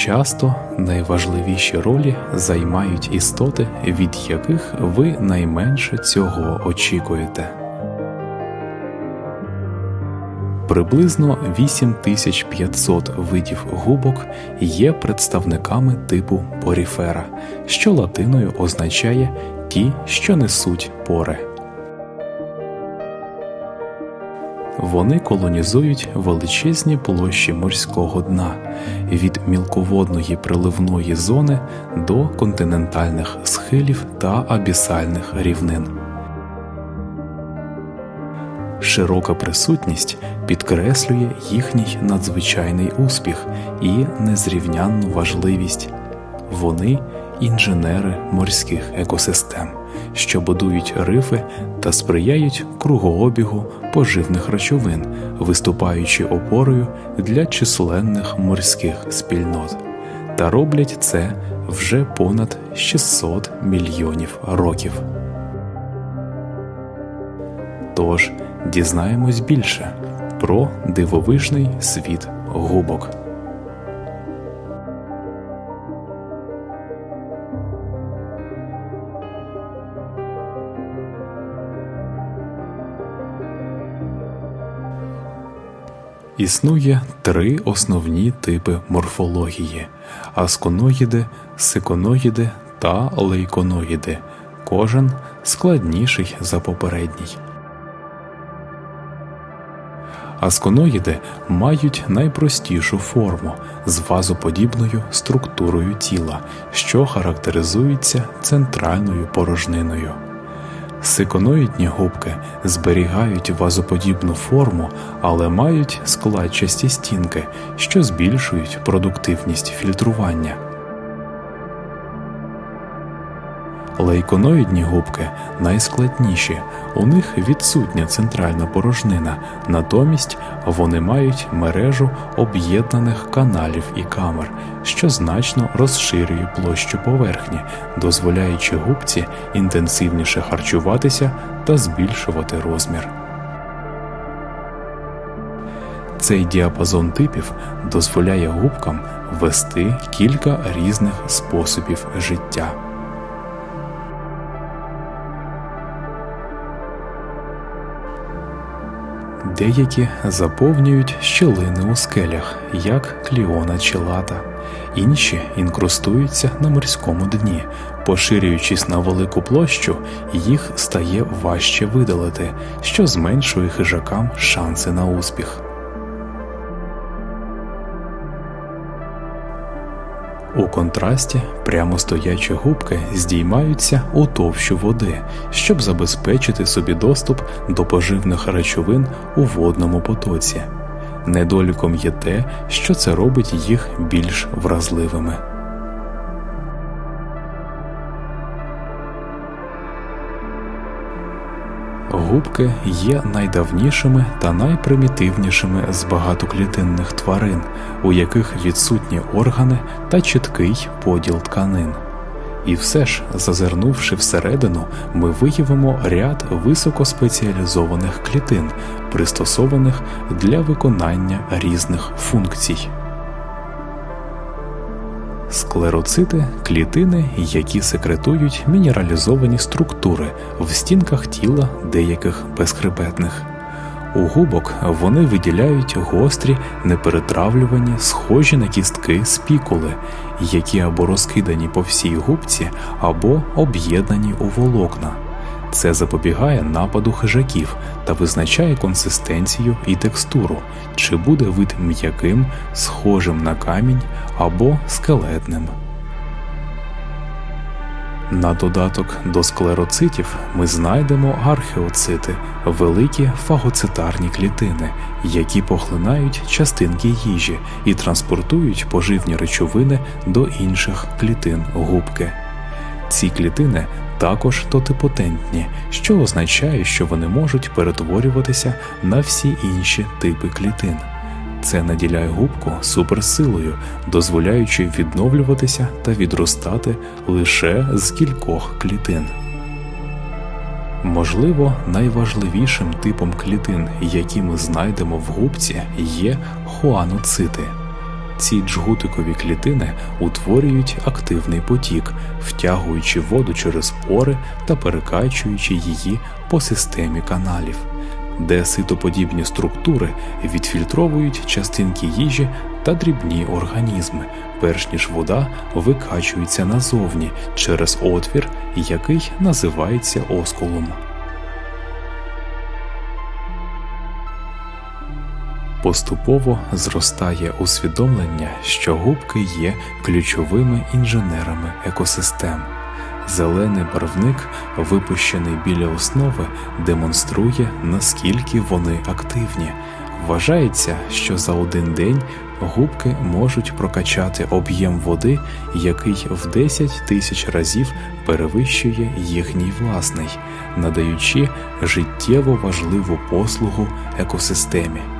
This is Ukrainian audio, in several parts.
Часто найважливіші ролі займають істоти, від яких ви найменше цього очікуєте. Приблизно 8500 видів губок є представниками типу поріфера, що латиною означає ті, що несуть пори. Вони колонізують величезні площі морського дна від мілководної приливної зони до континентальних схилів та абісальних рівнин. Широка присутність підкреслює їхній надзвичайний успіх і незрівнянну важливість. Вони інженери морських екосистем, що будують рифи та сприяють кругообігу поживних речовин, виступаючи опорою для численних морських спільнот, та роблять це вже понад 600 мільйонів років. Тож дізнаємось більше про дивовижний світ губок. Існує три основні типи морфології: асконоїди, сиконоїди та лейконоїди. Кожен складніший за попередній. Асконоїди мають найпростішу форму з вазоподібною структурою тіла, що характеризується центральною порожниною. Сиконоїдні губки зберігають вазоподібну форму, але мають складчасті стінки, що збільшують продуктивність фільтрування. Лейконоїдні губки найскладніші, у них відсутня центральна порожнина, натомість вони мають мережу об'єднаних каналів і камер, що значно розширює площу поверхні, дозволяючи губці інтенсивніше харчуватися та збільшувати розмір. Цей діапазон типів дозволяє губкам вести кілька різних способів життя. Деякі заповнюють щілини у скелях, як кліона чи лата, інші інкрустуються на морському дні. Поширюючись на велику площу, їх стає важче видалити, що зменшує хижакам шанси на успіх. У контрасті прямо стоячі губки здіймаються у товщу води, щоб забезпечити собі доступ до поживних речовин у водному потоці. Недоліком є те, що це робить їх більш вразливими. Губки є найдавнішими та найпримітивнішими з багатоклітинних тварин, у яких відсутні органи та чіткий поділ тканин. І все ж, зазирнувши всередину, ми виявимо ряд високоспеціалізованих клітин, пристосованих для виконання різних функцій. Склероцити клітини, які секретують мінералізовані структури в стінках тіла деяких безхребетних. У губок вони виділяють гострі, неперетравлювані, схожі на кістки спікули, які або розкидані по всій губці, або об'єднані у волокна. Це запобігає нападу хижаків та визначає консистенцію і текстуру, чи буде вид м'яким, схожим на камінь або скелетним. На додаток до склероцитів ми знайдемо археоцити, великі фагоцитарні клітини, які поглинають частинки їжі і транспортують поживні речовини до інших клітин губки. Ці клітини також тотипотентні, що означає, що вони можуть перетворюватися на всі інші типи клітин. Це наділяє губку суперсилою, дозволяючи відновлюватися та відростати лише з кількох клітин. Можливо, найважливішим типом клітин, які ми знайдемо в губці, є хуаноцити. Ці джгутикові клітини утворюють активний потік, втягуючи воду через пори та перекачуючи її по системі каналів, де ситоподібні структури відфільтровують частинки їжі та дрібні організми, перш ніж вода викачується назовні через отвір, який називається оскулом. Поступово зростає усвідомлення, що губки є ключовими інженерами екосистем. Зелений барвник, випущений біля основи, демонструє, наскільки вони активні. Вважається, що за один день губки можуть прокачати об'єм води, який в 10 тисяч разів перевищує їхній власний, надаючи життєво важливу послугу екосистемі.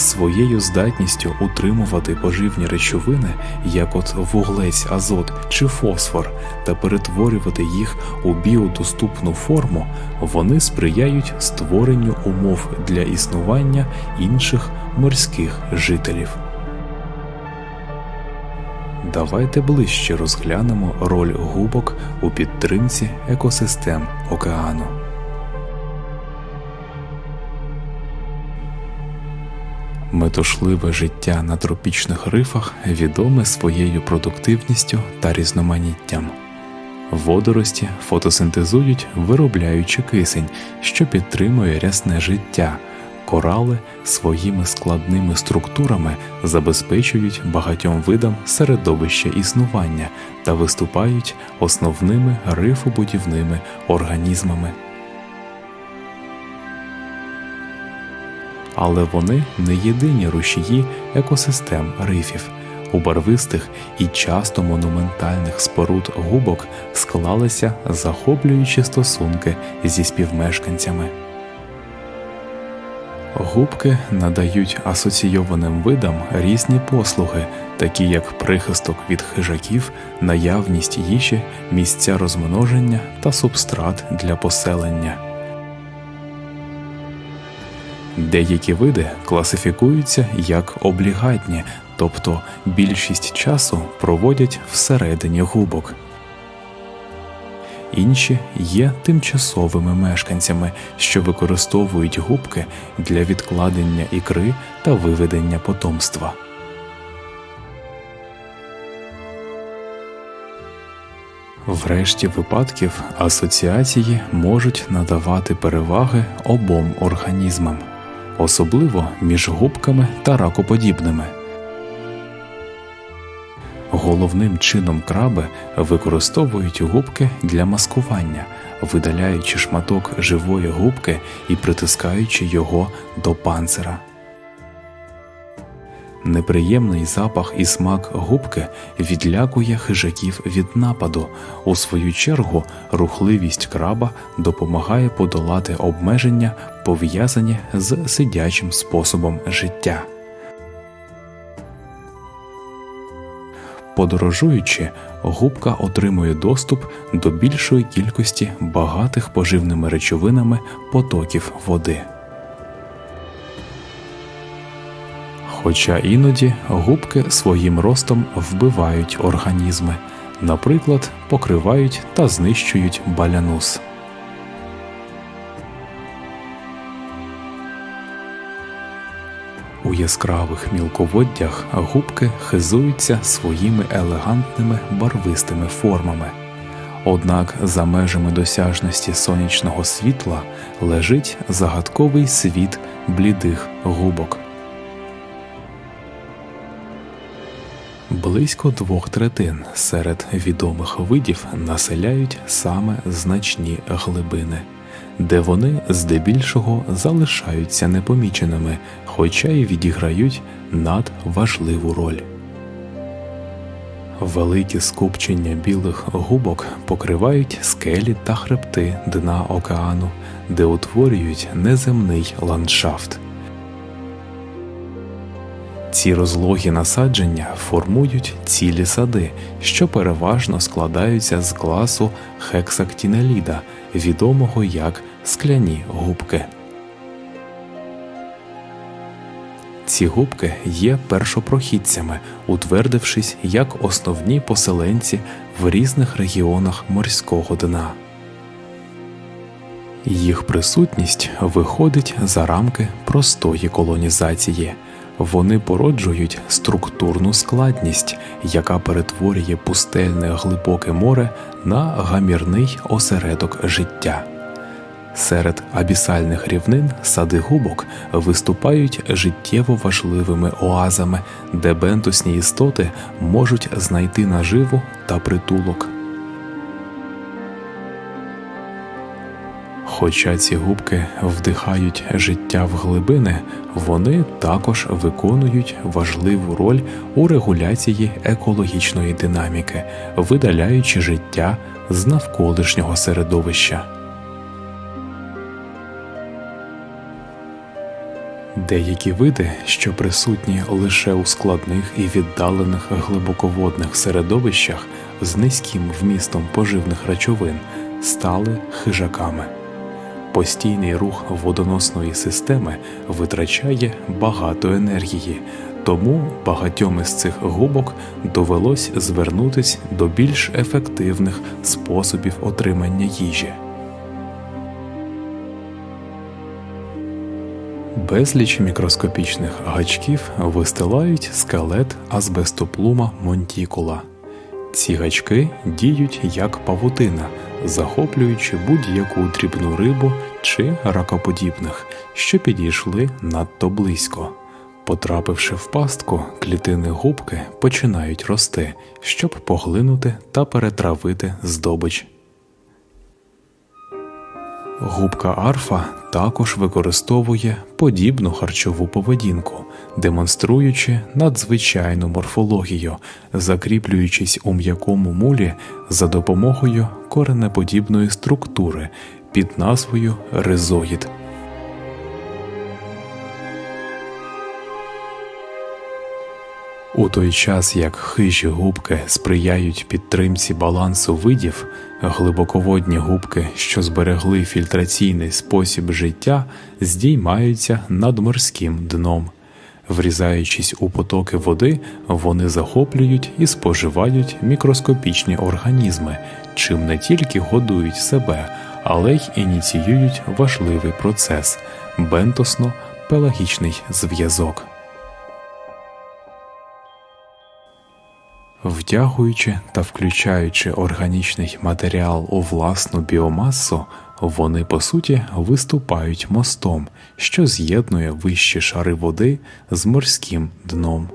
Своєю здатністю утримувати поживні речовини, як от вуглець, азот чи фосфор, та перетворювати їх у біодоступну форму, вони сприяють створенню умов для існування інших морських жителів. Давайте ближче розглянемо роль губок у підтримці екосистем океану. Метушливе життя на тропічних рифах відоме своєю продуктивністю та різноманіттям. Водорості фотосинтезують, виробляючи кисень, що підтримує рясне життя. Корали своїми складними структурами забезпечують багатьом видам середовище існування та виступають основними рифобудівними організмами. Але вони не єдині рушії екосистем рифів. У барвистих і часто монументальних споруд губок склалися захоплюючі стосунки зі співмешканцями. Губки надають асоційованим видам різні послуги, такі як прихисток від хижаків, наявність їжі, місця розмноження та субстрат для поселення. Деякі види класифікуються як облігатні, тобто більшість часу проводять всередині губок. Інші є тимчасовими мешканцями, що використовують губки для відкладення ікри та виведення потомства. В решті випадків асоціації можуть надавати переваги обом організмам особливо між губками та ракоподібними. Головним чином краби використовують губки для маскування, видаляючи шматок живої губки і притискаючи його до панцира. Неприємний запах і смак губки відлякує хижаків від нападу. У свою чергу рухливість краба допомагає подолати обмеження, пов'язані з сидячим способом життя. Подорожуючи, губка отримує доступ до більшої кількості багатих поживними речовинами потоків води. Хоча іноді губки своїм ростом вбивають організми, наприклад, покривають та знищують балянус. У яскравих мілководдях губки хизуються своїми елегантними барвистими формами. Однак за межами досяжності сонячного світла лежить загадковий світ блідих губок. Близько двох третин серед відомих видів населяють саме значні глибини, де вони здебільшого залишаються непоміченими, хоча й відіграють надважливу роль. Великі скупчення білих губок покривають скелі та хребти дна океану, де утворюють неземний ландшафт. Ці розлогі насадження формують цілі сади, що переважно складаються з класу хексактінеліда, відомого як скляні губки. Ці губки є першопрохідцями, утвердившись як основні поселенці в різних регіонах морського дна. Їх присутність виходить за рамки простої колонізації. Вони породжують структурну складність, яка перетворює пустельне глибоке море на гамірний осередок життя. Серед абісальних рівнин сади губок виступають життєво важливими оазами, де бентусні істоти можуть знайти наживу та притулок. Хоча ці губки вдихають життя в глибини, вони також виконують важливу роль у регуляції екологічної динаміки, видаляючи життя з навколишнього середовища. Деякі види, що присутні лише у складних і віддалених глибоководних середовищах з низьким вмістом поживних речовин, стали хижаками. Постійний рух водоносної системи витрачає багато енергії, тому багатьом із цих губок довелось звернутись до більш ефективних способів отримання їжі. Безліч мікроскопічних гачків вистилають скелет азбестоплума монтікула. Ці гачки діють як павутина, захоплюючи будь-яку дрібну рибу чи ракоподібних, що підійшли надто близько. Потрапивши в пастку, клітини губки починають рости, щоб поглинути та перетравити здобич. Губка арфа також використовує подібну харчову поведінку, демонструючи надзвичайну морфологію, закріплюючись у м'якому мулі за допомогою коренеподібної структури під назвою ризоїд. У той час як хижі губки сприяють підтримці балансу видів, глибоководні губки, що зберегли фільтраційний спосіб життя, здіймаються над морським дном. Врізаючись у потоки води, вони захоплюють і споживають мікроскопічні організми, чим не тільки годують себе, але й ініціюють важливий процес бентосно-пелагічний зв'язок. Втягуючи та включаючи органічний матеріал у власну біомасу, вони по суті виступають мостом, що з'єднує вищі шари води з морським дном.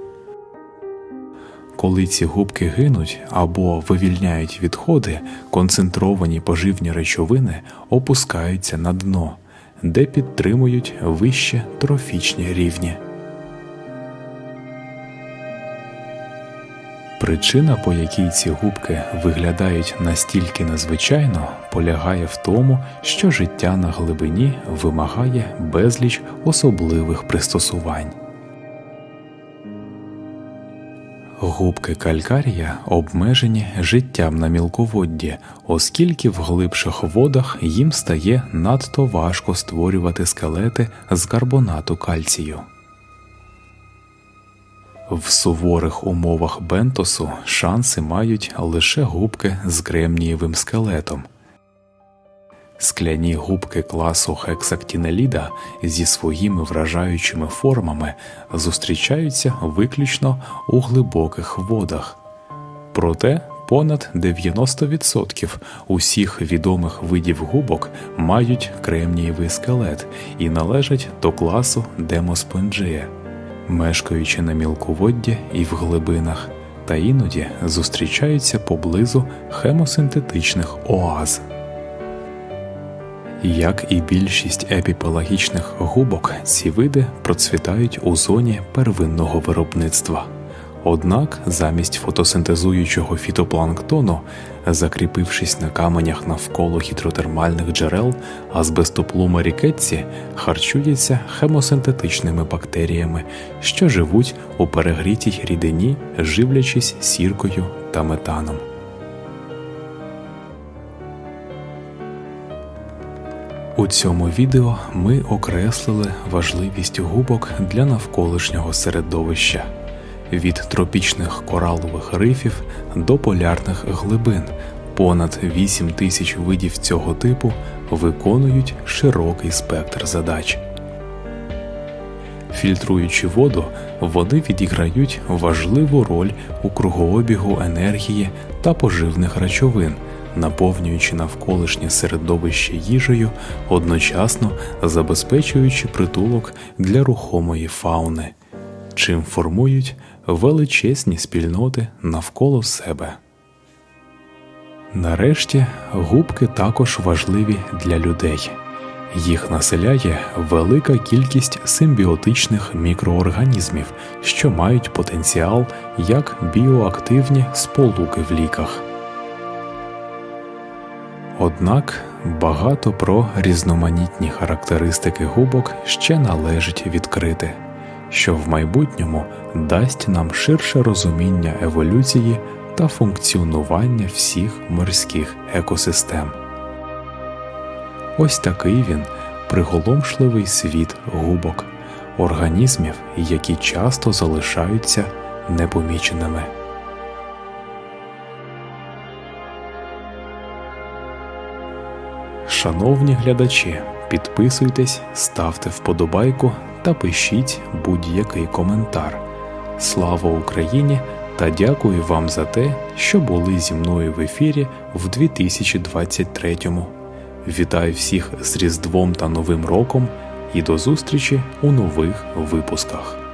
Коли ці губки гинуть або вивільняють відходи, концентровані поживні речовини опускаються на дно, де підтримують вище трофічні рівні. Причина, по якій ці губки виглядають настільки незвичайно, полягає в тому, що життя на глибині вимагає безліч особливих пристосувань. Губки калькарія обмежені життям на мілководді, оскільки в глибших водах їм стає надто важко створювати скелети з карбонату кальцію. В суворих умовах бентосу шанси мають лише губки з кремнієвим скелетом. Скляні губки класу хексактінеліда зі своїми вражаючими формами зустрічаються виключно у глибоких водах. Проте понад 90% усіх відомих видів губок мають кремнієвий скелет і належать до класу демоспонджія мешкаючи на мілководді і в глибинах, та іноді зустрічаються поблизу хемосинтетичних оаз. Як і більшість епіпелагічних губок, ці види процвітають у зоні первинного виробництва. Однак замість фотосинтезуючого фітопланктону, закріпившись на каменях навколо гідротермальних джерел, а з азбестоплума рікетці харчується хемосинтетичними бактеріями, що живуть у перегрітій рідині, живлячись сіркою та метаном. У цьому відео ми окреслили важливість губок для навколишнього середовища від тропічних коралових рифів до полярних глибин. Понад 8 тисяч видів цього типу виконують широкий спектр задач. Фільтруючи воду, вони відіграють важливу роль у кругообігу енергії та поживних речовин, наповнюючи навколишнє середовище їжею, одночасно забезпечуючи притулок для рухомої фауни, чим формують величезні спільноти навколо себе. Нарешті губки також важливі для людей. Їх населяє велика кількість симбіотичних мікроорганізмів, що мають потенціал як біоактивні сполуки в ліках. Однак багато про різноманітні характеристики губок ще належить відкрити, що в майбутньому дасть нам ширше розуміння еволюції та функціонування всіх морських екосистем. Ось такий він приголомшливий світ губок, організмів, які часто залишаються непоміченими. Шановні глядачі, підписуйтесь, ставте вподобайку та пишіть будь-який коментар. Слава Україні! Та дякую вам за те, що були зі мною в ефірі в 2023-му. Вітаю всіх з Різдвом та Новим роком і до зустрічі у нових випусках.